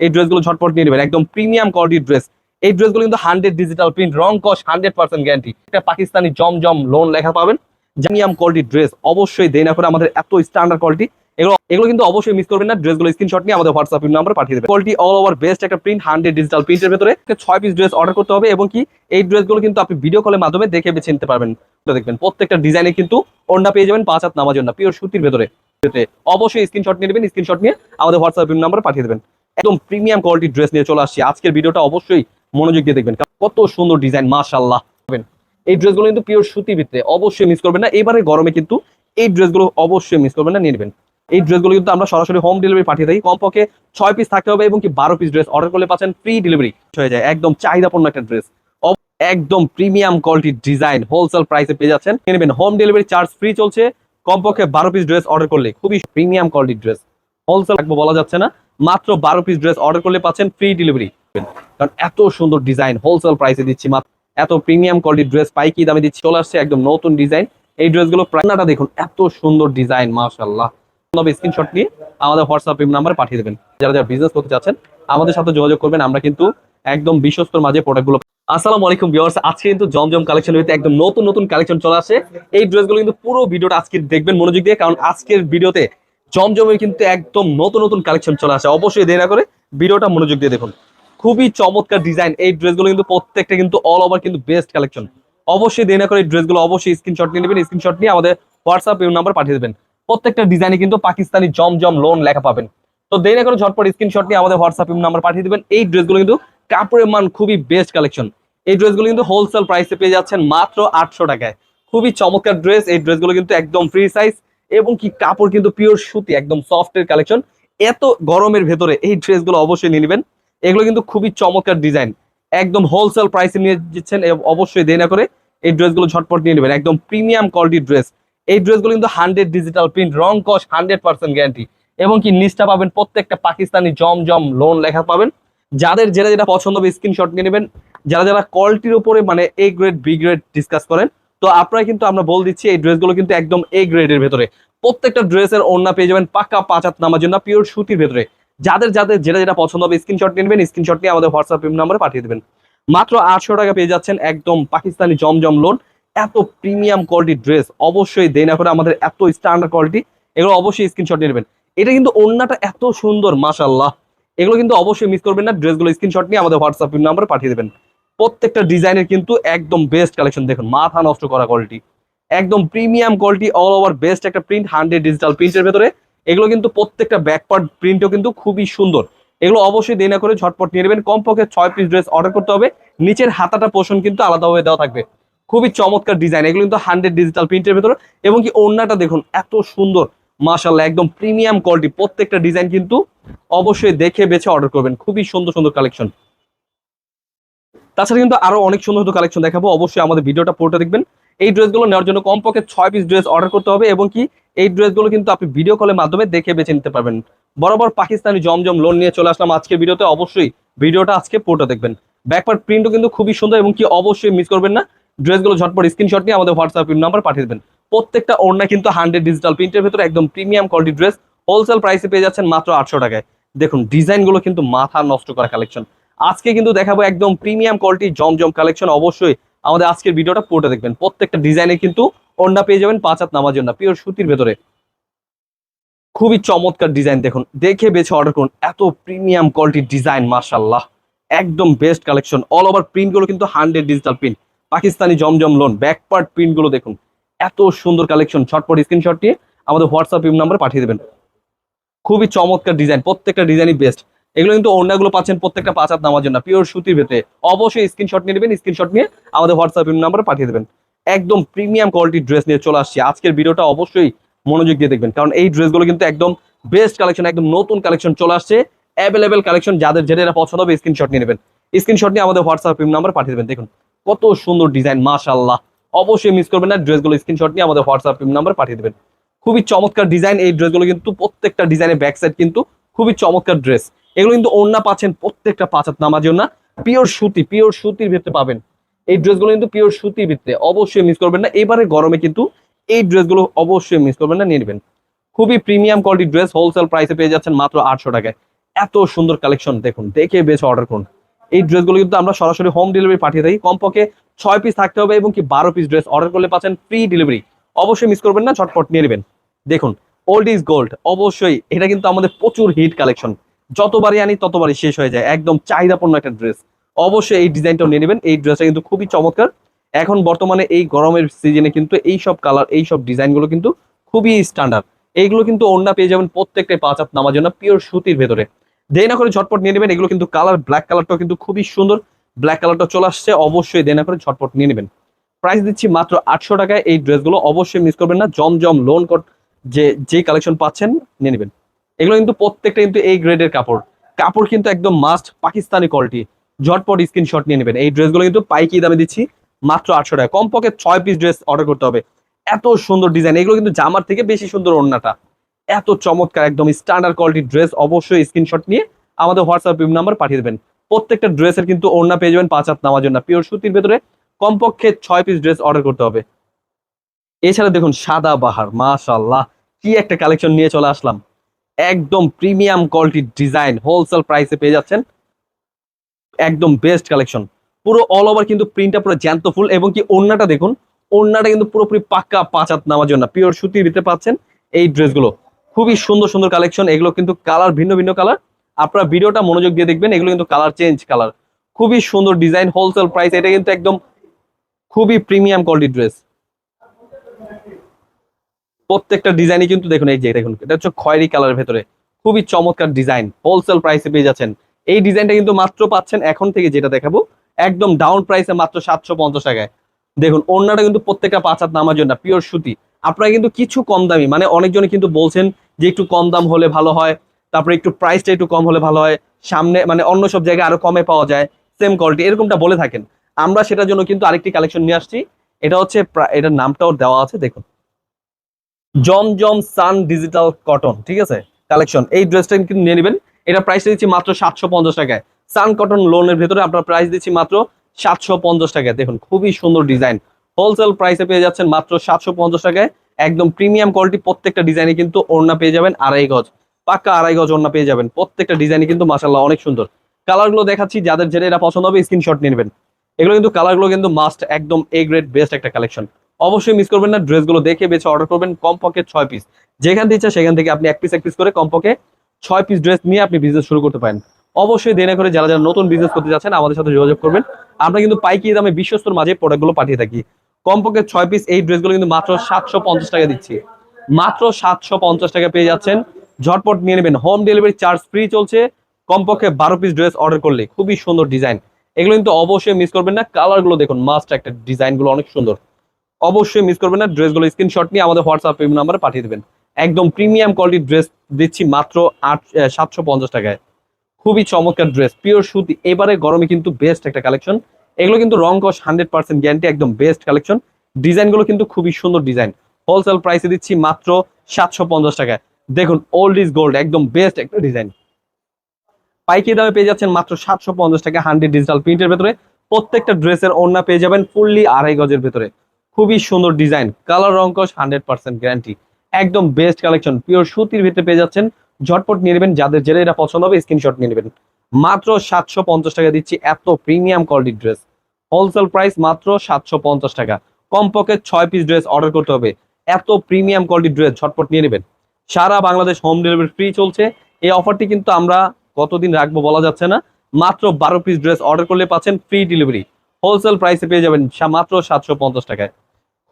এই ড্রেসগুলো ঝটপট নিয়ে নেবেন। একদম প্রিমিয়াম কোয়ালিটির ড্রেস এই ড্রেসগুলো কিন্তু হান্ড্রেড ডিজিটাল প্রিন্ট রং কস হান্ড্রেড পার্সেন্ট গ্যারান্টি একটা পাকিস্তানি জমজম লোন লেখা পাবেন। প্রিমিয়াম কোয়ালিটির ড্রেস অবশ্যই দেয় না করে আমাদের এত স্ট্যান্ডার্ড কোয়ালিটি এগুলো এগুলো কিন্তু অবশ্যই মিস করবেন না। ড্রেসগুলো স্ক্রিনশট নিয়ে আমাদের হোয়াটসঅ্যাপ নাম্বার পাঠিয়ে দেবেন। কোয়ালিটি অল ওভার বেস্ট একটা প্রিন্ট হান্ড্রেড ডিজিটাল প্রিন্টের ভেতরে। ছয় পিস ড্রেস অর্ডার করতে হবে এবং কি এই ড্রেসগুলো কিন্তু আপনি ভিডিও কলের মাধ্যমে দেখে বেছে নিতে পারবেন। দেখবেন, প্রত্যেকটা ডিজাইনে কিন্তু ওন্ডা পেয়ে যাবেন পাঁচ হাত নামার জন্য পিওর সুতির ভেতরে। ভেতরে অবশ্যই স্ক্রিনশট নিয়ে নেবেন স্ক্রিনশট নিয়ে আমাদের হোয়াটসঅ্যাপ নাম্বার পাঠিয়ে দেবেন। একদম প্রিমিয়াম কোয়ালিটির ড্রেস নিয়ে চলে আসছি। আজকের ভিডিওটা অবশ্যই মনোযোগ দিয়ে দেখবেন কত সুন্দর ডিজাইন, মাশাআল্লাহ। এই ড্রেসগুলো কিন্তু পিওর সুতির ভিতরে, অবশ্যই মিস করবেন না। এবারে গরমে কিন্তু এই ড্রেসগুলো অবশ্যই মিস করবেন না, নিয়ে এই ড্রেসগুলো কিন্তু আমরা সরাসরি হোম ডেলিভারি পাঠিয়ে থাকি কমপক্ষে ছয় পিস থাকতে হবে এবং কি বারো পিস ড্রেস অর্ডার করলে পাচ্ছেন ফ্রি ডেলিভারি হয়ে যায়। একদম চাহিদাপূর্ণ একটা ড্রেস একদম প্রিমিয়াম কোয়ালিটির ডিজাইন হোলসেল প্রাইসে পেয়ে যাচ্ছেন। নিয়ে নেবেন হোম ডেলিভারি চার্জ ফ্রি চলছে। কমপক্ষে বারো পিস ড্রেস অর্ডার করলে খুবই প্রিমিয়াম কোয়ালিটির ড্রেস হোলসেল রাখব বলা যাচ্ছে না। মাত্র বারো পিস ড্রেস অর্ডার করলে পাচ্ছেন ফ্রি ডেলিভারি কারণ এত সুন্দর ডিজাইন হোলসেল প্রাইসে দিচ্ছি এত প্রিমিয়াম কোয়ালিটির ড্রেস পাই কি দামে দিচ্ছি। চলে আসছে একদম নতুন ডিজাইন এই ড্রেসগুলো প্রাণাটা দেখুন, এত সুন্দর ডিজাইন মাশাল্লাহ তবে স্ক্রিনশট নিয়ে আমাদের হোয়াটসঅ্যাপ নাম্বারে পাঠিয়ে দেবেন। যারা যারা বিজনেস করতে চাচ্ছেন, আমাদের সাথে যোগাযোগ করবেন। আমরা কিন্তু একদম বিশ্বস্তর মাঝে প্রোডাক্টগুলো আসসালামু আলাইকুম ভিউয়ার্স আজকে কিন্তু জমজম কালেকশন হইতে একদম নতুন নতুন কালেকশন চলে আসে। এই ড্রেসগুলো কিন্তু পুরো ভিডিওটা আজকে দেখবেন মনোযোগ দিয়ে। কারণ আজকের ভিডিওতে জমজমে কিন্তু একদম নতুন নতুন কালেকশন চলে আসে। অবশ্যই দেরি না করে ভিডিওটা মনোযোগ দিয়ে দেখুন। খুবই চমৎকার ডিজাইন এই ড্রেসগুলো কিন্তু প্রত্যেকটা কিন্তু অল ওভার কিন্তু বেস্ট কালেকশন অবশ্যই দেরি না করে এই ড্রেসগুলো অবশ্যই স্ক্রিনশট নিয়ে নেবেন। স্ক্রিনশট নিয়ে আমাদের হোয়াটসঅ্যাপ নাম্বার পাঠিয়ে দেবেন। প্রত্যেকটা ডিজাইনে কিন্তু পাকিস্তানি জমজম লোন লেখা পাবেন। তো দেরি না করে ঝটপট স্ক্রিনশট নিয়ে আমাদের হোয়াটসঅ্যাপ নাম্বার পাঠিয়ে দেবেন। এই ড্রেসগুলো কিন্তু কাপড়ের মান খুবই বেস্ট কালেকশন এই ড্রেসগুলো কিন্তু হোলসেল প্রাইসে পেয়ে যাচ্ছেন মাত্র আটশো টাকায়। খুবই চমৎকার ড্রেস এই ড্রেসগুলো কিন্তু একদম ফ্রি সাইজ এবং কি কাপড় কিন্তু পিওর সুতি, একদম সফটের কালেকশন এত গরমের ভেতরে এই ড্রেসগুলো অবশ্যই নিয়ে নেবেন। এগুলো কিন্তু খুবই চমৎকার ডিজাইন একদম হোলসেল প্রাইসে নিয়ে দিচ্ছেন অবশ্যই দেরি না করে এই ড্রেসগুলো ঝটপট নিয়ে নেবেন। একদম প্রিমিয়াম কোয়ালিটির ড্রেস এই ড্রেসগুলো কিন্তু হান্ড্রেড ডিজিটাল প্রিন্ট রং কস হান্ড্রেড পার্সেন্ট গ্যারান্টি এবং কি নিচটা পাবেন প্রত্যেকটা পাকিস্তানি জম জম লোন লেখা পাবেন। যাদের যেটা যেটা পছন্দ হবে স্ক্রিনশট নিয়ে নেবেন। যারা যারা কোয়ালিটির উপরে মানে A grade B grade discuss করেন তো আপনারা কিন্তু, আমরা বল দিচ্ছি, এই ড্রেসগুলো কিন্তু একদম এ গ্রেডের ভেতরে। প্রত্যেকটা ড্রেসের ওড়না পেয়ে যাবেন পাকা পাঁচ হাত নামার জন্য পিওর সুতির ভেতরে। যাদের যাদের, যেটা যেটা পছন্দ হবে স্ক্রিনশট নেবেন স্ক্রিনশট নিয়ে আমাদের হোয়াটসঅ্যাপ নাম্বারে পাঠিয়ে দেবেন। মাত্র আটশো টাকা পেয়ে যাচ্ছেন একদম পাকিস্তানি জমজম লোন। এত প্রিমিয়াম কোয়ালিটি ড্রেস অবশ্যই দেয় না করে আমাদের এত স্ট্যান্ডার্ড কোয়ালিটি এগুলো অবশ্যই স্ক্রিনশট নেবেন। এটা কিন্তু ওড়নাটা এত সুন্দর মাশাল্লাহ এগুলো কিন্তু অবশ্যই মিস করবেন না ড্রেসগুলো স্ক্রিনশট নিয়ে আমাদের হোয়াটসঅ্যাপ নাম্বারে পাঠিয়ে দেবেন। প্রত্যেকটা ডিজাইনের কিন্তু একদম বেস্ট কালেকশন দেখুন, মাথা নষ্ট করা কোয়ালিটি একদম premium quality all over best একটা প্রিন্ট হান্ড্রেড ডিজিটাল প্রিন্টের ভেতরে। এগুলো কিন্তু প্রত্যেকটা ব্যাকপার্ট প্রিন্টও কিন্তু খুবই সুন্দর। এগুলো অবশ্যই দেরি না করে ঝটপট নিয়ে নেবেন। কমপক্ষে ছয় পিস ড্রেস অর্ডার করতে হবে। নিচের হাতাটা পোষণ কিন্তু আলাদাভাবে দেওয়া থাকবে। খুবই চমৎকার ডিজাইন এগুলো কিন্তু হান্ড্রেড ডিজিটাল প্রিন্টের ভেতরে। এবং কি ওড়নাটা দেখুন, এত সুন্দর। মাশাল্লাহ একদম প্রিমিয়াম কোয়ালিটি প্রত্যেকটা ডিজাইন কিন্তু অবশ্যই দেখে বেছে অর্ডার করবেন। খুবই সুন্দর সুন্দর কালেকশন তাছাড়া কিন্তু আরও অনেক সুন্দর সুন্দর কালেকশন দেখাবো। অবশ্যই আমাদের ভিডিওটা পুরোটা দেখবেন। এই ড্রেসগুলো নেওয়ার জন্য কমপক্ষে ছয় পিস ড্রেস অর্ডার করতে হবে এবং কি এই ড্রেসগুলো কিন্তু আপনি ভিডিও কলের মাধ্যমে দেখে বেছে নিতে পারবেন। বরাবর পাকিস্তানি জমজম লোন নিয়ে চলে আসলাম আজকের ভিডিওতে। অবশ্যই ভিডিওটা আজকে পুরোটা দেখবেন। ব্যাকপার্ট প্রিন্টও কিন্তু খুবই সুন্দর এবং কি অবশ্যই মিস করবেন না। ড্রেসগুলো ঝটপট স্ক্রিনশট নিয়ে আমাদের হোয়াটসঅ্যাপ নাম্বার পাঠিয়ে দেবেন। প্রত্যেকটা ওড়না কিন্তু হান্ড্রেড ডিজিটাল প্রিন্টের ভেতরে একদম প্রিমিয়াম কোয়ালিটি ড্রেস হোলসেল প্রাইসে পেয়ে যাচ্ছেন মাত্র আটশো টাকায়। দেখুন ডিজাইনগুলো কিন্তু মাথা নষ্ট করা কালেকশন আজকে কিন্তু দেখাবো একদম প্রিমিয়াম কোয়ালিটি জমজম কালেকশন। অবশ্যই আমাদের আজকের ভিডিওটা পুরোটা দেখবেন। প্রত্যেকটা ডিজাইনে কিন্তু ওড়না পেয়ে যাবেন পাঁচ হাত নামার জন্য পিওর সুতির ভেতরে। খুবই চমৎকার ডিজাইন দেখুন। দেখে বেছে অর্ডার করুন। এত প্রিমিয়াম কোয়ালিটির ডিজাইন মাশাল্লাহ একদম বেস্ট কালেকশন। অল ওভার প্রিন্টগুলো কিন্তু হান্ড্রেড ডিজিটাল প্রিন্ট। পাকিস্তানি জমজম লোন ব্যাকপার্ট প্রিন্টগুলো দেখুন। এত সুন্দর কালেকশন। ছটপট স্ক্রিনশট নিয়ে আমাদের হোয়াটসঅ্যাপ নাম্বার পাঠিয়ে দেবেন। খুবই চমৎকার ডিজাইন। প্রত্যেকটা ডিজাইনই বেস্ট এগুলো কিন্তু ওড়নাগুলো পাচ্ছেন প্রত্যেকটা পাঁচ হাত নামার জন্য। পিওর সুতির ভেতরে অবশ্যই স্ক্রিনশট নিয়ে নেবেন স্ক্রিনশট নিয়ে আমাদের হোয়াটসঅ্যাপ নাম্বার পাঠিয়ে দেবেন। একদম প্রিমিয়াম কোয়ালিটির ড্রেস নিয়ে চলে আসছি। আজকের ভিডিওটা অবশ্যই মনোযোগ দিয়ে দেখবেন, কারণ এই ড্রেসগুলো কিন্তু একদম বেস্ট কালেকশন একদম নতুন কালেকশন চলে আসছে। অ্যাভেলেবেল কালেকশন যাদের যেটা পছন্দ হবে স্ক্রিনশট নিয়ে নেবেন। স্ক্রিনশট নিয়ে আমাদের হোয়াটসঅ্যাপ নাম্বার পাঠিয়ে দেবেন। দেখুন, কত সুন্দর ডিজাইন মাশাল্লাহ অবশ্যই মিস করবেন না ড্রেসগুলো স্ক্রিনশট নিয়ে আমাদের হোয়াটসঅ্যাপ নাম্বার পাঠিয়ে দেবেন। খুবই চমৎকার ডিজাইন এই ড্রেসগুলো কিন্তু প্রত্যেকটা ডিজাইনের ব্যাক সাইড কিন্তু খুবই চমৎকার ড্রেস এগুলো কিন্তু ওড়না পাচ্ছেন প্রত্যেকটা পাঁচ হাত নামার পিওর সুতি পিওর সুতির ভিতরে পাবেন। এই ড্রেসগুলো কিন্তু পিওর সুতির ভিতরে, অবশ্যই মিস করবেন না। এবারে গরমে কিন্তু এই ড্রেসগুলো অবশ্যই মিস করবেন না, নিয়ে নেবেন। খুবই প্রিমিয়াম কোয়ালিটি ড্রেস হোলসেল প্রাইসে পেয়ে যাচ্ছেন মাত্র আটশো টাকায়। এত সুন্দর কালেকশন দেখুন, দেখে বেশ অর্ডার করুন। এই ড্রেসগুলো কিন্তু আমরা সরাসরি হোম ডেলিভারি পাঠিয়ে থাকি কমপক্ষে ছয় পিস থাকতে হবে এবং কি বারো পিস ড্রেস অর্ডার করলে পাচ্ছেন ফ্রি ডেলিভারি অবশ্যই মিস করবেন না, ঝটপট নিয়ে নেবেন। দেখুন ওল্ড ইজ গোল্ড অবশ্যই, এটা কিন্তু আমাদের প্রচুর হিট কালেকশন যতবারই আনি, ততবারই শেষ হয়ে যায়। একদম চাহিদাপূর্ণ একটা ড্রেস অবশ্যই এই ডিজাইনটাও নিয়ে নেবেন। এই ড্রেসটা কিন্তু খুবই চমৎকার। এখন বর্তমানে এই গরমের সিজনে কিন্তু এই সব কালার এই সব ডিজাইনগুলো কিন্তু খুবই স্ট্যান্ডার্ড এইগুলো কিন্তু ওড়না পেয়ে যাবেন প্রত্যেকটাই পাঁচ হাত নামার জন্য পিওর সুতির ভেতরে। দেরি না করে ঝটপট নিয়ে নেবেন। এগুলো কিন্তু কালার ব্ল্যাক কালারটাও কিন্তু খুবই সুন্দর। ব্ল্যাক কালারটা চলে আসছে। অবশ্যই দেরি না করে ঝটপট নিয়ে নেবেন। প্রাইস দিচ্ছি মাত্র আটশো টাকায়। এই ড্রেসগুলো অবশ্যই মিস করবেন না। জমজম লোন কোট যে যে কালেকশন পাচ্ছেন, নিয়ে নেবেন। এগুলো কিন্তু প্রত্যেকটা কিন্তু এই গ্রেডের কাপড়। কাপড় কিন্তু একদম মাস্ট পাকিস্তানি কোয়ালিটি ঝটপট স্ক্রিনশট নিয়ে নেবেন। এই ড্রেসগুলো কিন্তু পাইকি দামে দিচ্ছি, মাত্র আটশো টাকা। কমপক্ষে ছয় পিস ড্রেস অর্ডার করতে হবে। এত সুন্দর ডিজাইন এগুলো কিন্তু জামার থেকে বেশি সুন্দর ওড়নাটা। এত চমৎকার, একদম স্ট্যান্ডার্ড কোয়ালিটির ড্রেস অবশ্যই স্ক্রিনশট নিয়ে আমাদের হোয়াটসঅ্যাপ নাম্বার পাঠিয়ে দেবেন। প্রত্যেকটা ড্রেসের কিন্তু ওড়না পেয়ে যাবেন পাঁচ হাত নামার জন্য। পিওর সুতির ভেতরে কমপক্ষে ছয় পিস ড্রেস অর্ডার করতে হবে। এছাড়া দেখুন সাদা বাহার মাশাল্লাহ কি একটা কালেকশন নিয়ে চলে আসলাম। একদম প্রিমিয়াম কোয়ালিটির ডিজাইন হোলসেল প্রাইসে পেয়ে যাচ্ছেন। একদম বেস্ট কালেকশন পুরো অল ওভার কিন্তু প্রিন্টটা পুরো জ্যান্ত ফুল এবং কি ওড়নাটা দেখুন, ওড়নাটা কিন্তু পুরোপুরি পাক্কা পাঁচ হাত নামার জন্য। পিওর সুতির ভিতরে পাচ্ছেন এই ড্রেসগুলো। খুবই সুন্দর সুন্দর কালেকশন এগুলো কিন্তু কালার ভিন্ন ভিন্ন কালার আপনারা ভিডিওটা মনোযোগ দিয়ে দেখবেন, এগুলো কিন্তু কালার চেঞ্জ কালার খুবই সুন্দর ডিজাইন হোলসেল প্রাইস এটা কিন্তু একদম খুবই প্রিমিয়াম কোয়ালিটির ড্রেস প্রত্যেকটা ডিজাইনই কিন্তু দেখুন, এই যে দেখুন, এটা হচ্ছে খয়েরি কালারের ভেতরে। খুবই চমৎকার ডিজাইন হোলসেল প্রাইসে পেয়ে যাচ্ছেন। এই ডিজাইনটা কিন্তু মাত্র পাচ্ছেন এখন থেকে যেটা দেখাবো, একদম ডাউন প্রাইসে মাত্র সাতশো পঞ্চাশ টাকায়। দেখুন অন্যটা কিন্তু প্রত্যেকটা পাঁচ হাত নামার জন্য পিওর সুতি। আপনারা কিন্তু কিছু কম দামি মানে অনেকজনে কিন্তু বলছেন যে একটু কম দাম হলে ভালো হয়, তারপরে একটু প্রাইসটা একটু কম হলে ভালো হয়, সামনে মানে অন্য সব জায়গায় আরও কমে পাওয়া যায় সেম কোয়ালিটি এরকমটা বলে থাকেন। আমরা সেটার জন্য কিন্তু আরেকটি কালেকশন নিয়ে আসছি, এটা হচ্ছে এটার নামটাও দেওয়া আছে, দেখুন। জমজম সান ডিজিটাল কটন, ঠিক আছে? কালেকশন, এই ড্রেসটা কিন্তু নিয়ে নেবেন। এটা প্রাইস দিচ্ছি মাত্র সাতশো পঞ্চাশ টাকায়। সান কটন লোনের ভেতরে আপনার প্রাইস দিচ্ছি মাত্র সাতশো পঞ্চাশ টাকায়। দেখুন, খুবই সুন্দর ডিজাইন হোলসেল প্রাইসে পেয়ে যাচ্ছেন মাত্র সাতশো পঞ্চাশ টাকায়। একদম প্রিমিয়াম কোয়ালিটি প্রত্যেকটা ডিজাইনে কিন্তু ওড়না পেয়ে যাবেন, আড়াই গজ। পাক্কা আড়াই গজ ওড়না পেয়ে যাবেন। প্রত্যেকটা ডিজাইনে কিন্তু মাসাল্লাহ অনেক সুন্দর। কালারগুলো দেখাচ্ছি, যাদের যেটা এটা পছন্দ হবে স্ক্রিনশট নেবেন। এগুলো কিন্তু কালারগুলো কিন্তু মাস্ট একদম এ গ্রেড বেস্ট একটা কালেকশন অবশ্যই মিস করবেন না ড্রেসগুলো দেখে বেছে অর্ডার করবেন, কমপক্ষে ছয় পিস যেখান থেকে ইচ্ছা সেখান থেকে আপনি এক পিস এক পিস করে কমপক্ষে ছয় পিস ড্রেস নিয়ে আপনি বিজনেস শুরু করতে পারেন। অবশ্যই দেরি না করে যারা যারা নতুন বিজনেস করতে যাচ্ছেন, আমাদের সাথে যোগাযোগ করবেন। আমরা কিন্তু পাইকি দামে বিশ্বস্তর মাঝে প্রোডাক্টগুলো পাঠিয়ে থাকি। কমপক্ষে ছয় পিস এই ড্রেসগুলো কিন্তু মাত্র সাতশো পঞ্চাশ টাকা দিচ্ছি। মাত্র সাতশো পঞ্চাশ টাকা পেয়ে যাচ্ছেন। ঝটপট নিয়ে নেবেন। হোম ডেলিভারি চার্জ ফ্রি চলছে। কমপক্ষে বারো পিস ড্রেস অর্ডার করলে খুবই সুন্দর ডিজাইন এগুলো কিন্তু অবশ্যই মিস করবেন না। কালারগুলো দেখুন মাস্ট একটা ডিজাইনগুলো অনেক সুন্দর। অবশ্যই মিস করবেন না। ড্রেসগুলো স্ক্রিনশট নিয়ে আমাদের হোয়াটসঅ্যাপ নাম্বারে পাঠিয়ে দেবেন। একদম প্রিমিয়াম কোয়ালিটির ড্রেস দিচ্ছি মাত্র আট সাতশো পঞ্চাশ টাকায়। খুবই চমৎকার ড্রেস পিওর সুতি, এবারে গরমে কিন্তু বেস্ট একটা কালেকশন এগুলো কিন্তু রং কস হান্ড্রেড পার্সেন্ট গ্যারান্টি একদম বেস্ট কালেকশন ডিজাইনগুলো কিন্তু খুবই সুন্দর ডিজাইন। হোলসেল প্রাইসে দিচ্ছি মাত্র সাতশো পঞ্চাশ টাকায়। দেখুন ওল্ড ইজ গোল্ড একদম বেস্ট একটা ডিজাইন পাইকারি দামে পেয়ে যাচ্ছেন মাত্র সাতশো পঞ্চাশ টাকা হান্ড্রেড ডিজিটাল প্রিন্টের ভেতরে। প্রত্যেকটা ড্রেসের ওড়না পেয়ে যাবেন ফুললি আড়াই গজের ভেতরে। খুবই সুন্দর ডিজাইন। কালার রঙ্কশ হান্ড্রেড পার্সেন্ট গ্যারান্টি একদম বেস্ট কালেকশন পিওর সুতির ভিতরে পেয়ে যাচ্ছেন। ঝটপট নিয়ে নেবেন। যাদের যেটা এটা পছন্দ হবে স্ক্রিনশট নিয়ে নেবেন। মাত্র সাতশো পঞ্চাশ টাকা দিচ্ছি এত প্রিমিয়াম কোয়ালিটির ড্রেস হোলসেল প্রাইস মাত্র সাতশো পঞ্চাশ টাকা। কমপক্ষে ছয় পিস ড্রেস অর্ডার করতে হবে। এত প্রিমিয়াম কোয়ালিটির ড্রেস ঝটপট নিয়ে নেবেন। সারা বাংলাদেশ হোম ডেলিভারি ফ্রি চলছে। এই অফারটি কিন্তু আমরা কতদিন রাখব বলা যাচ্ছে না। মাত্র বারো পিস ড্রেস অর্ডার করলে পাচ্ছেন ফ্রি ডেলিভারি হোলসেল প্রাইসে পেয়ে যাবেন মাত্র সাতশো পঞ্চাশ টাকায়।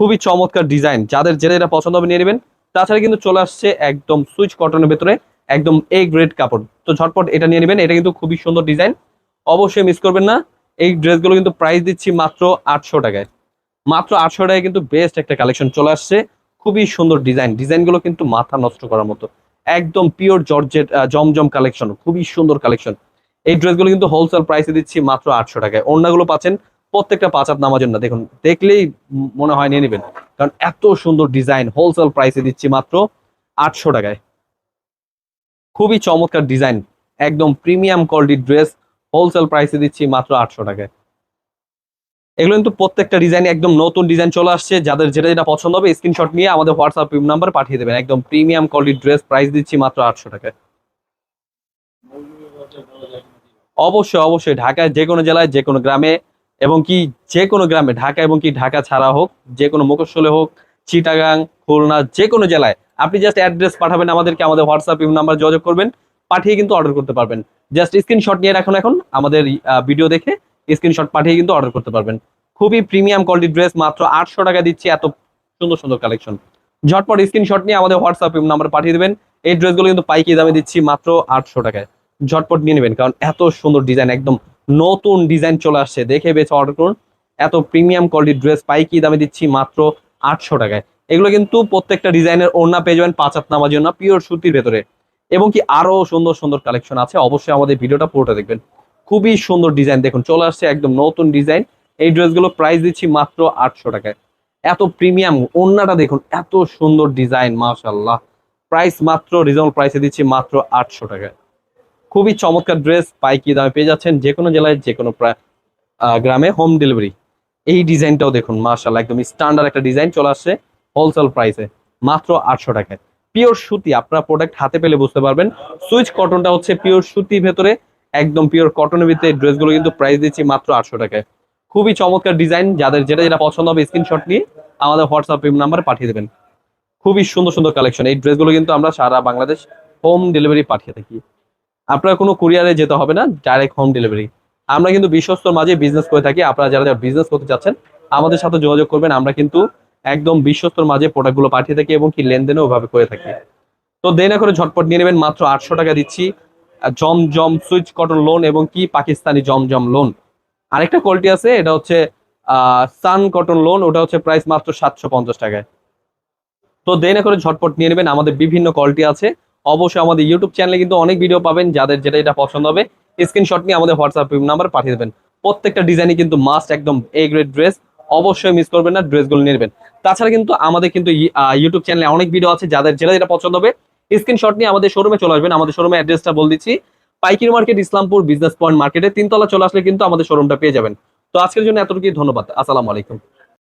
খুবই চমৎকার ডিজাইন। যাদের যেটা এটা পছন্দ হবে নিয়ে নেবেন। তাছাড়া কিন্তু চলে আসছে একদম সুইচ কটনের ভেতরে একদম এ গ্রেড কাপড়। তো ঝটপট এটা নিয়ে নেবেন। এটা কিন্তু খুবই সুন্দর ডিজাইন। অবশ্যই মিস করবেন না। এই ড্রেসগুলো কিন্তু প্রাইস দিচ্ছি মাত্র আটশো টাকায়। মাত্র আটশো টাকায় কিন্তু বেস্ট একটা কালেকশন চলে আসছে। খুবই সুন্দর ডিজাইন। ডিজাইনগুলো কিন্তু মাথা নষ্ট করার মতো। একদম পিওর জর্জেট জমজম কালেকশন খুবই সুন্দর কালেকশন এই ড্রেসগুলো কিন্তু হোলসেল প্রাইসে দিচ্ছি মাত্র আটশো টাকায়। অন্যগুলো পাচ্ছেন প্রত্যেকটা পাঁচ হাত নামার জন্য দেখুন, দেখলেই মনে হয় নিয়ে নেবেন। কারণ এত সুন্দর ডিজাইন হোলসেল প্রাইসে দিচ্ছি মাত্র আটশো টাকায়। খুবই চমৎকার ডিজাইন, একদম প্রিমিয়াম কোয়ালিটির ড্রেস হোলসেল প্রাইসে দিচ্ছি মাত্র আটশো টাকায়। এগুলো কিন্তু প্রত্যেকটা ডিজাইন, একদম নতুন ডিজাইন চলে আসছে। যাদের যেটা যেটা পছন্দ হবে স্ক্রিনশট নিয়ে আমাদের হোয়াটসঅ্যাপ নাম্বার পাঠিয়ে দেবেন। একদম প্রিমিয়াম কোয়ালিটির ড্রেস প্রাইস দিচ্ছি মাত্র আটশো টাকায়। অবশ্যই অবশ্যই ঢাকায় যে কোনো জেলায়, যে কোনো গ্রামে এবং কি যে কোনো গ্রামে, ঢাকা এবং কি ঢাকা ছাড়া হোক, যে কোনো মুখস্থলে হোক, চিটাগাং, খুলনা, যে কোনো জেলায়, আপনি জাস্ট অ্যাড্রেস পাঠাবেন আমাদেরকে, আমাদের হোয়াটসঅ্যাপ নাম্বার যোগাযোগ করবেন, পাঠিয়ে কিন্তু অর্ডার করতে পারবেন। জাস্ট স্ক্রিনশট নিয়ে রাখুন এখন, আমাদের ভিডিও দেখে স্ক্রিনশট পাঠিয়ে কিন্তু অর্ডার করতে পারবেন। খুবই প্রিমিয়াম কোয়ালিটি ড্রেস মাত্র আটশো টাকা দিচ্ছি, এত সুন্দর সুন্দর কালেকশন ঝটপট স্ক্রিনশট নিয়ে আমাদের হোয়াটসঅ্যাপ নাম্বার পাঠিয়ে দেবেন। এই ড্রেসগুলো কিন্তু পাইকি দামে দিচ্ছি মাত্র আটশো টাকায়। ঝটপট নিয়ে নেবেন, কারণ এত সুন্দর ডিজাইন একদম নতুন ডিজাইন চলে আসছে। দেখে বেছে অর্ডার করুন। এত প্রিমিয়াম কোয়ালিটির ড্রেস পাইকি দামে দিচ্ছি মাত্র আটশো টাকায়। এগুলো কিন্তু প্রত্যেকটা ডিজাইনের ওড়না পেয়ে যাবেন পাঁচ হাত নামার জন্য পিওর সুতির ভেতরে। এবং কি আরও সুন্দর সুন্দর কালেকশন আছে, অবশ্যই আমাদের ভিডিওটা পুরোটা দেখবেন। খুবই সুন্দর ডিজাইন দেখুন, চলে আসছে একদম নতুন ডিজাইন। এই ড্রেসগুলো প্রাইস দিচ্ছি মাত্র আটশো টাকায়। এত প্রিমিয়াম ওড়নাটা দেখুন, এত সুন্দর ডিজাইন মাশাল্লাহ প্রাইস মাত্র রিজনেবল প্রাইসে দিচ্ছি মাত্র আটশো টাকায়। খুবই চমৎকার ড্রেস পাইকি দামে পেয়ে যাচ্ছেন যে কোনো জেলায় যে কোনো গ্রামে হোম ডেলিভারি। এই ডিজাইনটাও দেখুন মার্শাল্লাহ একদম স্ট্যান্ডার্ড একটা ডিজাইন চলে আসছে হোলসেল প্রাইসে মাত্র আটশো টাকায়। পিওর সুতি, আপনার প্রোডাক্ট হাতে পেলে বুঝতে পারবেন। সুইচ কটনটা হচ্ছে পিওর সুতির ভেতরে, একদম পিওর কটনের ভিতরে ড্রেসগুলো কিন্তু প্রাইস দিচ্ছি মাত্র আটশো টাকায়। খুবই চমৎকার ডিজাইন, যাদের যেটা যেটা পছন্দ হবে স্ক্রিনশট নিয়ে আমাদের হোয়াটসঅ্যাপ নাম্বারে পাঠিয়ে দেবেন। খুবই সুন্দর সুন্দর কালেকশন এই ড্রেসগুলো কিন্তু আমরা সারা বাংলাদেশ হোম ডেলিভারি পাঠিয়ে থাকি। আপনার কোনো কুরিয়ারে যেতে হবে না ডাইরেক্ট হোম ডেলিভারি আমরা কিন্তু বিশ্বস্তর মাঝে বিজনেস করে থাকি, আপনারা যারা যারা বিজনেস করতে চাচ্ছেন আমাদের সাথে যোগাযোগ করবেন, আমরা কিন্তু একদম বিশ্বস্তর মাঝে প্রোডাক্টগুলো পাঠিয়ে থাকি এবং কি লেনদেনও ওভাবে করে থাকি। তো দেনা করে ঝটপট নিয়ে নেবেন, মাত্র আটশো টাকা দিচ্ছি। জমজম সুইচ কটন লোন এবং কি পাকিস্তানি জমজম লোন আরেকটা কোয়ালিটি আছে, এটা হচ্ছে সান কটন লোন ওটা হচ্ছে প্রাইস মাত্র সাতশো পঞ্চাশ টাকায়। তো দেনা করে ঝটপট নিয়ে নেবেন, আমাদের বিভিন্ন কোয়ালিটি আছে। অবশ্যই আমাদের ইউটিউব চ্যানেলে কিন্তু অনেক ভিডিও পাবেন যাদের যেটা এটা পছন্দ হবে। স্ক্রিনশট নিয়ে আমাদের হোয়াটসঅ্যাপ নাম্বার পাঠিয়ে দেবেন। প্রত্যেকটা ডিজাইনই কিন্তু মাস্ট একদম এ গ্রেড ড্রেস অবশ্যই মিস করবেন না ড্রেসগুলো নেবেন। তাছাড়া কিন্তু আমাদের কিন্তু ইউটিউব চ্যানেলে অনেক ভিডিও আছে যাদের যেটা যেটা পছন্দ হবে স্ক্রিনশট নিয়ে আমাদের শোরুমে চলে আসবেন। আমাদের শোরুমে অ্যাড্রেসটা বলে দিচ্ছি। পাইকির মার্কেট ইসলামপুর বিজনেস পয়েন্ট মার্কেটে তিনতলা চলে আসলে কিন্তু আমাদের শোরুমটা পেয়ে যাবেন। তো আজকের জন্য এতটুকুই, ধন্যবাদ। আসসালামু আলাইকুম।